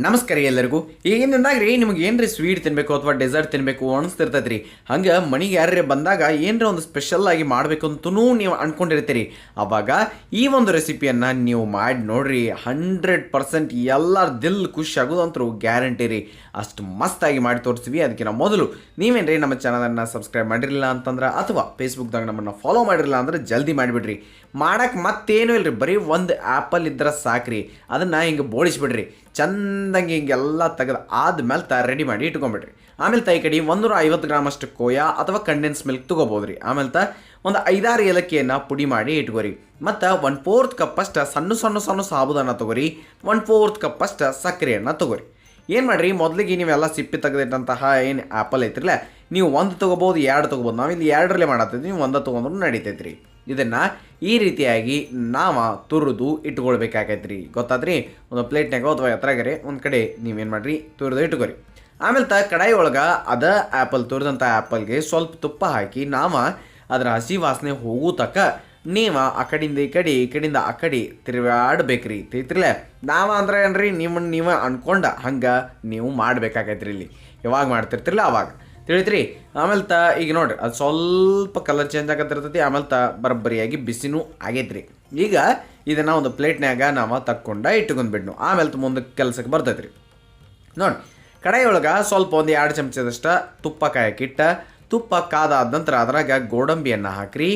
ನಮಸ್ಕಾರ ಎಲ್ಲರಿಗೂ. ಈಗಿಂದಾಗ್ರಿ ನಿಮ್ಗೆ ಏನ್ರಿ ಸ್ವೀಟ್ ತಿನ್ಬೇಕು ಅಥವಾ ಡೆಸರ್ಟ್ ತಿನ್ಬೇಕು ಅನಿಸ್ತಿರ್ತೈತೆ ರೀ ಹಂಗೆ ಮನೆಗೆ ಯಾರೇ ಬಂದಾಗ ಏನರ ಒಂದು ಸ್ಪೆಷಲ್ ಆಗಿ ಮಾಡಬೇಕು ಅಂತೂ ನೀವು ಅನ್ಕೊಂಡಿರ್ತೀರಿ. ಅವಾಗ ಈ ಒಂದು ರೆಸಿಪಿಯನ್ನು ನೀವು ಮಾಡಿ ನೋಡ್ರಿ ಹಂಡ್ರೆಡ್ ಪರ್ಸೆಂಟ್ ಎಲ್ಲರ ದಿಲ್ ಖುಷಿ ಆಗೋದಂತರೂ ಗ್ಯಾರಂಟಿ ರೀ. ಅಷ್ಟು ಮಸ್ತಾಗಿ ಮಾಡಿ ತೋರಿಸ್ತೀವಿ ಅದಕ್ಕಿಂತ ಮೊದಲು ನೀವೇನ್ರಿ ನಮ್ಮ ಚಾನಲನ್ನು ಸಬ್ಸ್ಕ್ರೈಬ್ ಮಾಡಿರಲಿಲ್ಲ ಅಂತಂದ್ರೆ, ಅಥವಾ ಫೇಸ್ಬುಕ್ದಾಗ ನಮ್ಮನ್ನು ಫಾಲೋ ಮಾಡಿರಲಿಲ್ಲ ಅಂದ್ರೆ ಜಲ್ದಿ ಮಾಡಿಬಿಡ್ರಿ. ಮಾಡಕ್ಕೆ ಮತ್ತೇನು ಇಲ್ರಿ, ಬರೀ ಒಂದು ಆ್ಯಪಲ್ ಇದ್ರೆ ಸಾಕ್ರಿ. ಅದನ್ನು ಹಿಂಗೆ ಬೋಳಿಸ್ಬಿಡ್ರಿ. ಚಂದಂಗೆ ಹಿಂಗೆಲ್ಲ ತೆಗೆದು ಆದ್ಮೇಲೆ ತ ರೆಡಿ ಮಾಡಿ ಇಟ್ಕೊಂಬಿಡ್ರಿ. ಆಮೇಲೆ ತ ಈ ಕಡೆ ಒಂದೂರ ಐವತ್ತು ಗ್ರಾಮ್ ಅಷ್ಟು ಕೋಯಾ ಅಥವಾ ಕಂಡೆನ್ಸ್ ಮಿಲ್ಕ್ ತೊಗೋಬೋದು ರೀ ಆಮೇಲೆ ತ ಒಂದು ಐದಾರು ಏಲಕ್ಕಿಯನ್ನು ಪುಡಿ ಮಾಡಿ ಇಟ್ಕೋರಿ. ಮತ್ತು ಒನ್ ಫೋರ್ತ್ ಕಪ್ ಅಷ್ಟು ಸಣ್ಣ ಸಣ್ಣ ಸಣ್ಣ ಸಾಬುದಾನ ತೊಗೋರಿ. ಒನ್ ಫೋರ್ತ್ ಕಪ್ ಅಷ್ಟು ಸಕ್ಕರೆಯನ್ನು ತೊಗೋರಿ. ಏನು ಮಾಡಿರಿ? ಮೊದಲಿಗೆ ನೀವೆಲ್ಲ ಸಿಪ್ಪಿ ತೆಗೆದಿಟ್ಟಂತಹ ಏನು ಆ್ಯಪಲ್ ಐತ್ರಲ್ಲ, ನೀವು ಒಂದು ತೊಗೋಬೋದು, ಎರಡು ತೊಗೋಬೋದು. ನಾವು ಇಲ್ಲಿ ಎರಡರಲ್ಲೇ ಮಾಡತ್ತಿದ್ವಿ ನೀವು ಒಂದು ತೊಗೊಂಡ್ರು ನಡೀತೈತೆ ರೀ ಇದನ್ನು ಈ ರೀತಿಯಾಗಿ ನಾವು ತುರಿದು ಇಟ್ಕೊಳ್ಬೇಕಾಗೈತೆ ಗೊತ್ತಾದ್ರಿ? ಒಂದು ಪ್ಲೇಟ್ನಾಗ ಅಥವಾ ಎತ್ತರಾಗರೆ ಒಂದು ಕಡೆ ನೀವೇನು ಮಾಡಿರಿ? ತುರಿದು ಇಟ್ಕೊರಿ. ಆಮೇಲೆ ತ ಕಡಾಯಿ ಒಳಗೆ ಅದ ಆ್ಯಪಲ್ ತುರಿದಂಥ ಆ್ಯಪಲ್ಗೆ ಸ್ವಲ್ಪ ತುಪ್ಪ ಹಾಕಿ ನಾವು ಅದರ ಹಸಿ ವಾಸನೆ ಹೋಗೋ ತಕ್ಕ ನೀವು ಆ ಕಡೆಯಿಂದ ಈ ಕಡೆ, ಈ ಕಡೆಯಿಂದ ಆ ಕಡೆ ತಿರುಗಾಡ್ಬೇಕ್ರಿ. ತಿಳಿತಿರ್ಲೆ ನಾವ ಅಂದ್ರೆ ಏನ್ರಿ? ನಿಮ್ಮನ್ನು ನೀವು ಅನ್ಕೊಂಡ ಹಂಗೆ ನೀವು ಮಾಡ್ಬೇಕಾಗೈತ್ರಿ ಇಲ್ಲಿ. ಯಾವಾಗ ಮಾಡ್ತಿರ್ತಿರಲ್ಲ ಅವಾಗ. ತಿಳಿತ್ರಿ ಆಮೇಲೆ ತ ಈಗ ನೋಡ್ರಿ, ಅದು ಸ್ವಲ್ಪ ಕಲರ್ ಚೇಂಜ್ ಆಗತ್ತಿರ್ತೈತಿ ಆಮೇಲೆ ತ ಬರಬ್ಬರಿಯಾಗಿ ಬಿಸಿನೂ ಆಗೈತ್ರಿ. ಈಗ ಇದನ್ನ ಒಂದು ಪ್ಲೇಟ್ನ್ಯಾಗ ನಾವು ತಕ್ಕೊಂಡ ಇಟ್ಕೊಂಡ್ಬಿಡ್ನು ಆಮೇಲೆ ತ ಮುಂದಕ್ಕೆ ಕೆಲಸಕ್ಕೆ ಬರ್ತೈತ್ರಿ. ನೋಡಿ ಕಡಾಯಿ ಒಳಗೆ ಸ್ವಲ್ಪ ಒಂದು ಎರಡು ಚಮಚದಷ್ಟು ತುಪ್ಪ ಕಾಯಕ್ಕಿಟ್ಟ ತುಪ್ಪ ಕಾದಾದ ನಂತರ ಅದ್ರಾಗ ಗೋಡಂಬಿಯನ್ನು ಹಾಕ್ರಿ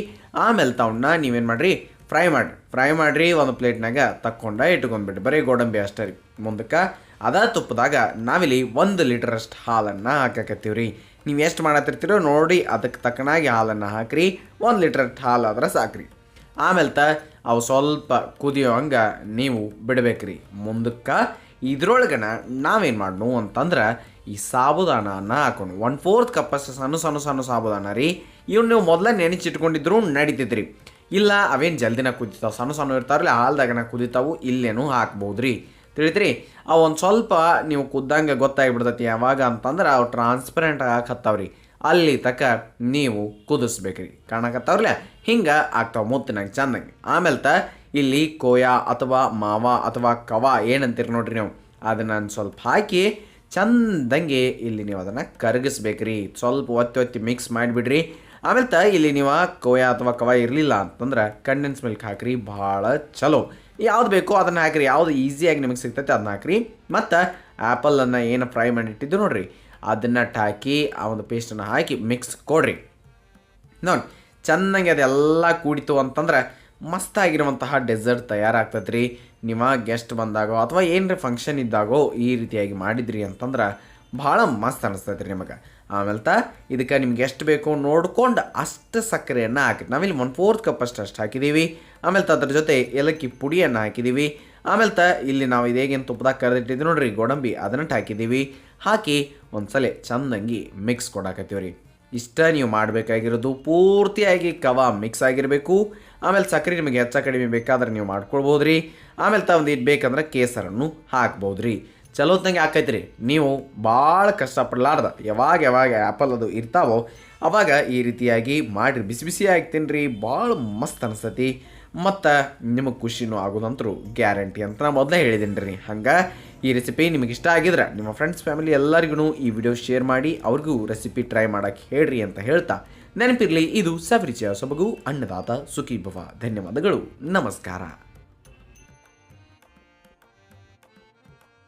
ಆಮೇಲೆ ತವನ್ನ ನೀವೇನು ಮಾಡ್ರಿ, ಫ್ರೈ ಮಾಡಿರಿ. ಫ್ರೈ ಮಾಡಿರಿ, ಒಂದು ಪ್ಲೇಟ್ನಾಗ ತಕ್ಕೊಂಡ ಇಟ್ಕೊಂಡ್ಬಿಡ್ರಿ, ಬರೀ ಗೋಡಂಬಿ ಅಷ್ಟೇ ರೀ ಮುಂದಕ್ಕೆ. ಅದ ತುಪ್ಪದಾಗ ನಾವಿಲ್ಲಿ ಒಂದು ಲೀಟರಷ್ಟು ಹಾಲನ್ನು ಹಾಕಕತ್ತೀವಿ ರೀ ನೀವು ಎಷ್ಟು ಮಾಡತ್ತಿರ್ತೀರೋ ನೋಡಿ ಅದಕ್ಕೆ ತಕ್ಕನಾಗಿ ಹಾಲನ್ನು ಹಾಕ್ರಿ. ಒಂದು ಲೀಟರ್ ಹಾಲು ಆದ್ರೆ ಸಾಕ್ರಿ. ಆಮೇಲೆ ತ ಅವು ಸ್ವಲ್ಪ ಕುದಿಯೋ ಹಂಗೆ ನೀವು ಬಿಡಬೇಕ್ರಿ. ಮುಂದಕ್ಕೆ ಇದ್ರೊಳಗನ ನಾವೇನು ಮಾಡ್ನು ಅಂತಂದ್ರೆ ಈ ಸಾಬುದಾನನ ಹಾಕೊಂಡು ಒನ್ ಫೋರ್ತ್ ಕಪ್ಪಷ್ಟು ಸಣ್ಣ ಸಣ್ಣ ಸಣ್ಣ ಸಾಬುದಾನ ರೀ. ಇವ್ನು ನೀವು ಮೊದಲೇ ನೆನೆಚಿಟ್ಕೊಂಡಿದ್ರು ನಡೀತಿದ್ರಿ. ಇಲ್ಲ ಅವೇನು ಜಲ್ದಿನ ಕುದಿತಾವೆ, ಸಣ್ಣ ಸಣ್ಣ ಇರ್ತಾರಲ್ಲ ಹಾಲ್ದಾಗನ ಕುದಿತಾವು ಇಲ್ಲೇನು ಹಾಕ್ಬೋದು ರೀ ತಿಳಿತ್ರಿ ಆ ಒಂದು ಸ್ವಲ್ಪ ನೀವು ಕುದ್ದಂಗೆ ಗೊತ್ತಾಗ್ಬಿಡ್ತೈತಿ ಯಾವಾಗ ಅಂತಂದ್ರೆ ಅವು ಟ್ರಾನ್ಸ್ಪರೆಂಟ್ ಆಗಕತ್ತಾವ್ರಿ. ಅಲ್ಲಿ ತಕ ನೀವು ಕುದಿಸ್ಬೇಕ್ರಿ. ಕಾಣಕತ್ತಾವ್ರಲ್ಲ ಹಿಂಗೆ ಆಗ್ತಾವೆ ಮುತ್ತಿನಾಗ ಚಂದಂಗೆ. ಆಮೇಲೆ ತ ಇಲ್ಲಿ ಕೋಯ ಅಥವಾ ಮಾವ ಅಥವಾ ಕವ ಏನಂತೀರಿ ನೋಡ್ರಿ ನೀವು. ಅದನ್ನು ಸ್ವಲ್ಪ ಹಾಕಿ ಚಂದಂಗೆ ಇಲ್ಲಿ ನೀವು ಅದನ್ನು ಕರಗಿಸ್ಬೇಕ್ರಿ. ಸ್ವಲ್ಪ ಒತ್ತಿ ಒತ್ತಿ ಮಿಕ್ಸ್ ಮಾಡಿಬಿಡ್ರಿ. ಆಮೇಲೆ ತ ಇಲ್ಲಿ ನೀವು ಕೋಯಾ ಅಥವಾ ಕವ ಇರಲಿಲ್ಲ ಅಂತಂದ್ರೆ ಕಂಡೆನ್ಸ್ ಮಿಲ್ಕ್ ಹಾಕ್ರಿ, ಭಾಳ ಚಲೋ. ಯಾವ್ದು ಬೇಕೋ ಅದನ್ನು ಹಾಕ್ರಿ. ಯಾವ್ದು ಈಸಿಯಾಗಿ ನಿಮಗೆ ಸಿಗ್ತೈತೆ ಅದನ್ನ ಹಾಕ್ರಿ. ಮತ್ತು ಆ್ಯಪಲನ್ನು ಏನು ಫ್ರೈ ಮಾಡಿಟ್ಟಿದ್ದು ನೋಡಿರಿ. ಅದನ್ನು ಟಾಕಿ, ಆ ಒಂದು ಪೇಸ್ಟನ್ನು ಹಾಕಿ ಮಿಕ್ಸ್ ಕೊಡ್ರಿ. ನೋಡಿ, ಚೆನ್ನಾಗಿ ಅದೆಲ್ಲ ಕೂಡಿತು ಅಂತಂದ್ರೆ ಮಸ್ತಾಗಿರುವಂತಹ ಡೆಸರ್ಟ್ ತಯಾರಾಗ್ತದೆ ರೀ ನಿಮ್ಮ ಗೆಸ್ಟ್ ಬಂದಾಗೋ ಅಥವಾ ಏನರ ಫಂಕ್ಷನ್ ಇದ್ದಾಗೋ ಈ ರೀತಿಯಾಗಿ ಮಾಡಿದ್ರಿ ಅಂತಂದ್ರೆ ಭಾಳ ಮಸ್ತ್ ಅನಿಸ್ತೈತೆ ರೀ ನಿಮಗೆ. ಆಮೇಲೆ ತ ಇದಕ್ಕೆ ನಿಮ್ಗೆ ಎಷ್ಟು ಬೇಕು ನೋಡ್ಕೊಂಡು ಅಷ್ಟು ಸಕ್ಕರೆಯನ್ನು ಹಾಕಿ ನಾವಿಲ್ಲಿ ಒನ್ ಫೋರ್ತ್ ಕಪ್ ಅಷ್ಟು ಅಷ್ಟು ಹಾಕಿದ್ದೀವಿ ಆಮೇಲೆ ತ ಅದ್ರ ಜೊತೆ ಏಲಕ್ಕಿ ಪುಡಿಯನ್ನು ಹಾಕಿದ್ದೀವಿ ಆಮೇಲೆ ತ ಇಲ್ಲಿ ನಾವು ಇದೇಗೇನು ತುಪ್ಪದಾಗ ಕರೆದಿಟ್ಟಿದ್ವಿ ನೋಡ್ರಿ, ಗೋಡಂಬಿ ಅದನ್ನಟ್ಟು ಹಾಕಿದ್ದೀವಿ ಹಾಕಿ ಒಂದು ಸಲ ಚಂದಂಗಿ ಮಿಕ್ಸ್ ಕೊಡಾಕತ್ತೀವಿ ರೀ ಇಷ್ಟ ನೀವು ಮಾಡಬೇಕಾಗಿರೋದು ಪೂರ್ತಿಯಾಗಿ ಕವ ಮಿಕ್ಸ್ ಆಗಿರಬೇಕು. ಆಮೇಲೆ ಸಕ್ಕರೆ ನಿಮಗೆ ಹೆಚ್ಚ ಕಡಿಮೆ ಬೇಕಾದ್ರೆ ನೀವು ಮಾಡ್ಕೊಳ್ಬೋದು ರೀ ಆಮೇಲೆ ತಾವು ಇದು ಬೇಕಂದ್ರೆ ಕೇಸರನ್ನು ಹಾಕ್ಬೋದು ರೀ ಚಲೋತ್ನಂಗೆ ರೀ ನೀವು ಭಾಳ ಕಷ್ಟಪಡಲಾರ್ದ. ಯಾವಾಗ ಯಾವಾಗ ಆ್ಯಪಲ್ ಅದು ಇರ್ತಾವೋ ಅವಾಗ ಈ ರೀತಿಯಾಗಿ ಮಾಡಿರಿ. ಬಿಸಿ ಬಿಸಿಯಾಗಿ ತಿನ್ನಿರಿ ಭಾಳ ಮಸ್ತ್ ಅನಿಸ್ತತಿ ಮತ್ತು ನಿಮಗೆ ಖುಷಿನೂ ಆಗೋದಂತರೂ ಗ್ಯಾರಂಟಿ ಅಂತ ನಾನು ಮೊದಲೇ ಹೇಳಿದ್ದೀನಿ ರೀ ಹಂಗೆ ಈ ರೆಸಿಪಿ ನಿಮಗೆ ಇಷ್ಟ ಆಗಿದ್ರೆ ನಿಮ್ಮ ಫ್ರೆಂಡ್ಸ್ ಫ್ಯಾಮಿಲಿ ಎಲ್ಲರಿಗೂ ಈ ವಿಡಿಯೋ ಶೇರ್ ಮಾಡಿ ಅವ್ರಿಗೂ ರೆಸಿಪಿ ಟ್ರೈ ಮಾಡೋಕ್ಕೆ ಹೇಳ್ರಿ ಅಂತ ಹೇಳ್ತಾ ನೆನಪಿರಲಿ, ಇದು ಸವಿರಿಚಿಯ ಸೊಬಗು, ಅನ್ನದಾತ ಸುಖಿ ಭವ ಧನ್ಯವಾದಗಳು. ನಮಸ್ಕಾರ.